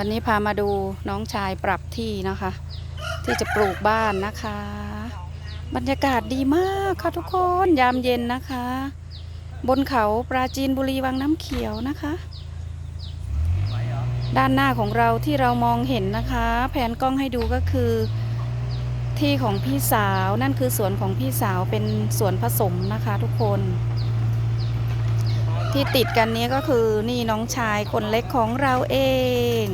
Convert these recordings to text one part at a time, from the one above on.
วันนี้พามาดูน้องชายปรับที่นะคะ ที่จะปลูกบ้านนะคะ บรรยากาศดีมากค่ะทุกคนยามเย็นนะคะ บนเขาปราจีนบุรีวังน้ำเขียวนะคะ ด้านหน้าของเราที่เรามองเห็นนะคะ แผนกล้องให้ดูก็คือที่ของพี่สาวนั่นคือสวนของพี่สาวเป็นสวนผสมนะคะทุกคน ที่ติดกันนี้ก็คือนี่น้องชายคนเล็กของเราเอง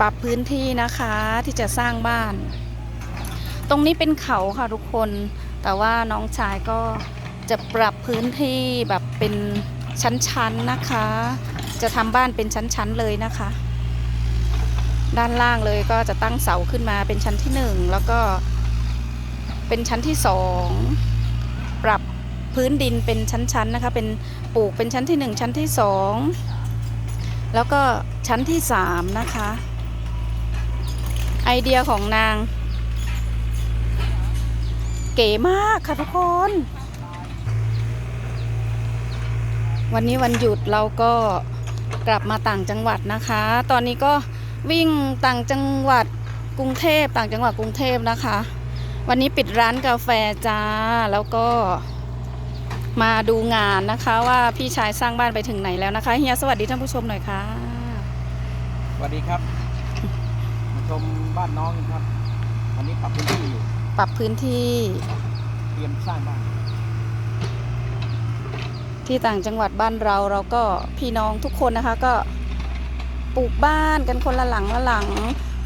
ปรับพื้นที่นะคะที่จะสร้างบ้าน ตรงนี้เป็นเขาค่ะทุกคน แต่ว่าน้องชายก็จะปรับพื้นที่แบบเป็นชั้นๆนะคะ จะทำบ้านเป็นชั้นๆเลยนะคะ ด้านล่างเลยก็จะตั้งเสาขึ้นมาเป็นชั้นที่หนึ่งแล้วก็ เป็นชั้นที่สองปรับพื้นดินเป็นชั้นๆนะคะ เป็นปลูกเป็นชั้นที่หนึ่งชั้นที่สองแล้วก็ชั้นที่สามนะคะ ไอเดียของนาง เก๋มากค่ะทุกคน วันนี้วันหยุดเราก็กลับมาต่างจังหวัดนะคะ ตอนนี้ก็วิ่งต่างจังหวัดกรุงเทพต่างจังหวัดกรุงเทพนะคะ วันนี้ปิดร้านกาแฟจ้า แล้วก็มาดูงานนะคะว่าพี่ชายสร้างบ้านไปถึงไหนแล้วนะคะเฮียสวัสดีท่านผู้ชมหน่อยค่ะ สวัสดีครับ มาชมบ้านน้องกันครับวันนี้ปรับพื้นที่อยู่ปรับพื้นที่เตรียมสร้างบ้าน ที่ต่างจังหวัดบ้านเราเราก็พี่น้องทุกคนนะคะก็ปลูกบ้านกันคนละหลังละหลัง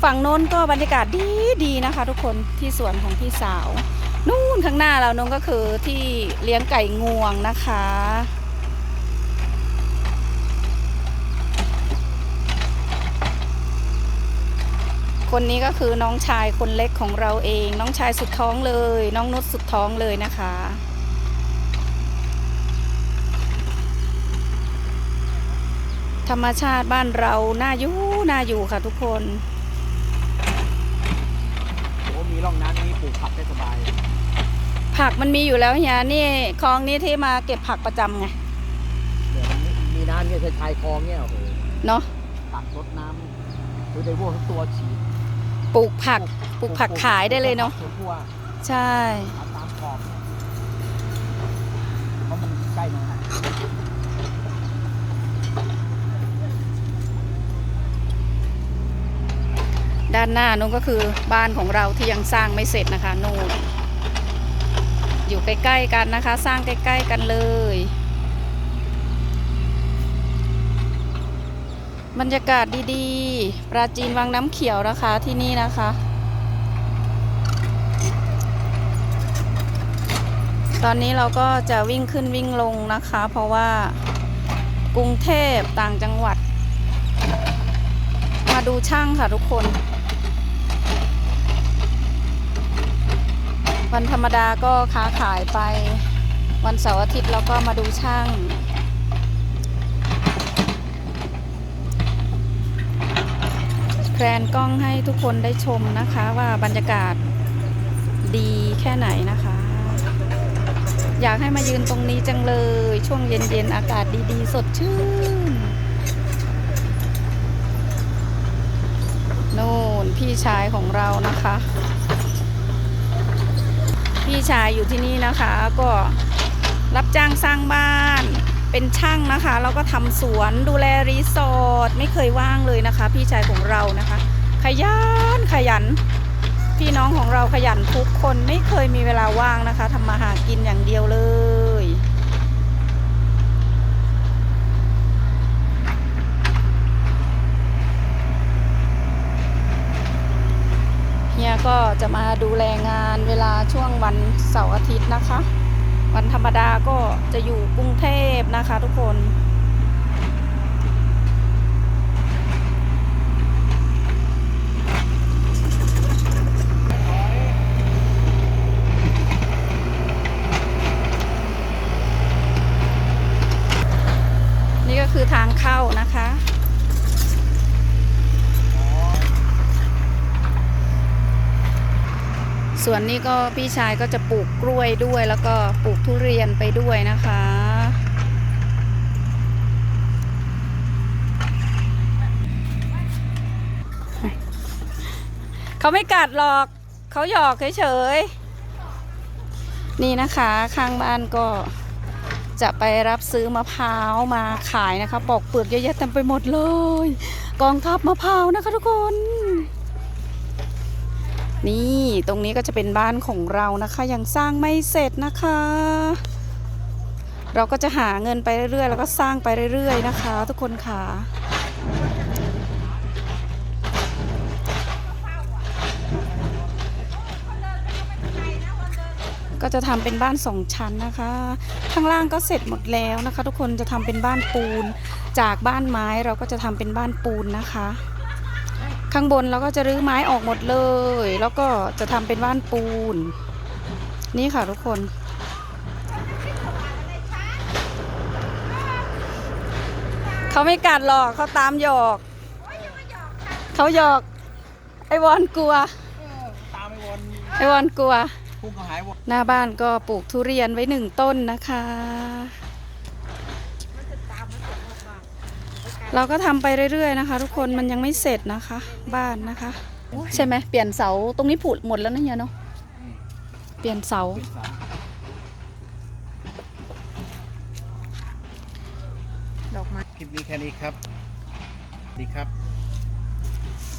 ฝั่งโน้นก็บรรยากาศดีดีนะคะ ทุกคนที่สวนของพี่สาว นู่นข้างหน้าเราน้นก็คือที่เลี้ยงไก่งวงนะคะ คนนี้ก็คือน้องชายคนเล็กของเราเอง น้องชายสุดท้องเลย น้องนุชสุดท้องเลยนะคะธรรมชาติบ้านเราน่าอยู่น่าอยู่ค่ะทุกคน ร่องน้ำนี้ปลูกผักได้สบาย ผักมันมีอยู่แล้วเฮียนี่คลองนี้ที่มาเก็บผักประจำไงเดี๋ยวมันมีน้ำเนี่ยชายคลองเนี่ยโอ้โหเนาะตักรดน้ำคือได้วัวทั้งตัวฉีดปลูกผักปลูกผักขายได้เลยเนาะสวนทั่วใช่เอาตามขอบเนี่ยเพราะมันใกล้มา ด้านหน้านู้นก็คือบ้านของเราที่ยังสร้างไม่เสร็จนะคะนู่นอยู่ใกล้ๆกันนะคะ สร้างใกล้ ๆ กันเลย บรรยากาศดีๆ ปราจีนวังน้ำเขียวนะคะที่นี่นะคะ ตอนนี้เราก็จะวิ่งขึ้นวิ่งลงนะคะ เพราะว่ากรุงเทพต่างจังหวัด มาดูช่างค่ะทุกคน วันธรรมดาก็ค้าขายไป วันเสาร์อาทิตย์เราก็มาดูช่าง แพรนกล้องให้ทุกคนได้ชมนะคะว่าบรรยากาศดีแค่ไหนนะคะ อยากให้มายืนตรงนี้จังเลย ช่วงเย็นๆ อากาศดีๆ สดชื่นโน่นพี่ชายของเรานะคะ ชายอยู่ที่นี่นะคะ ก็รับจ้างสร้างบ้านเป็นช่างนะคะ แล้วก็ทำสวนดูแลรีสอร์ทไม่เคยว่างเลยนะคะ พี่ชายของเรานะคะ ขยันขยัน พี่น้องของเราขยันทุกคนไม่เคยมีเวลาว่างนะคะทำมาหากินอย่างเดียวเลย เฮีย ก็จะมาดูแลงานเวลาช่วงวันเสาร์อาทิตย์นะคะ วันธรรมดาก็จะอยู่กรุงเทพนะคะทุกคนนี่ก็คือทางเข้านะคะ ส่วนนี้ก็พี่ชายก็จะปลูกกล้วยด้วย แล้วก็ปลูกทุเรียนไปด้วยนะคะ เขาไม่กัดหรอก เขาหยอกเฉยๆ นี่นะคะข้างบ้านก็จะไปรับซื้อมะพร้าวมาขายนะคะ ปอกเปลือกเยอะๆเต็มไปหมดเลย กองทัพมะพร้าวนะคะทุกคน นี่ตรงนี้ก็จะเป็นบ้านของเรานะคะ ยังสร้างไม่เสร็จนะคะ เราก็จะหาเงินไปเรื่อยๆ แล้วก็สร้างไปเรื่อยๆนะคะ ทุกคนค่ะก็จะทำเป็นบ้านสองชั้นนะคะ ข้างล่างก็เสร็จหมดแล้วนะคะ ทุกคนจะทำเป็นบ้านปูน จากบ้านไม้เราก็จะทำเป็นบ้านปูนนะคะ ข้างบนเราก็จะรื้อไม้ออกหมดเลย แล้วก็จะทำเป็นบ้านปูน นี่ค่ะทุกคน เขาไม่กัดหรอกเขาตามหยอก เขาหยอก ไอวอนกลัว ตามไปวนไอวอนกลัวพุ่งเขาหายวนหน้าบ้านก็ปลูกทุเรียนไว้หนึ่งต้นนะคะ เราก็ทำไปเรื่อยๆนะคะ ทุกคนมันยังไม่เสร็จนะคะ บ้านนะคะ ใช่ไหมเปลี่ยนเสาตรงนี้ผุหมดแล้วนะเนี่ยเนาะเปลี่ยนเสาเป็นสามดอกไม้ คลิปนี้แค่นี้ครับ ดีครับ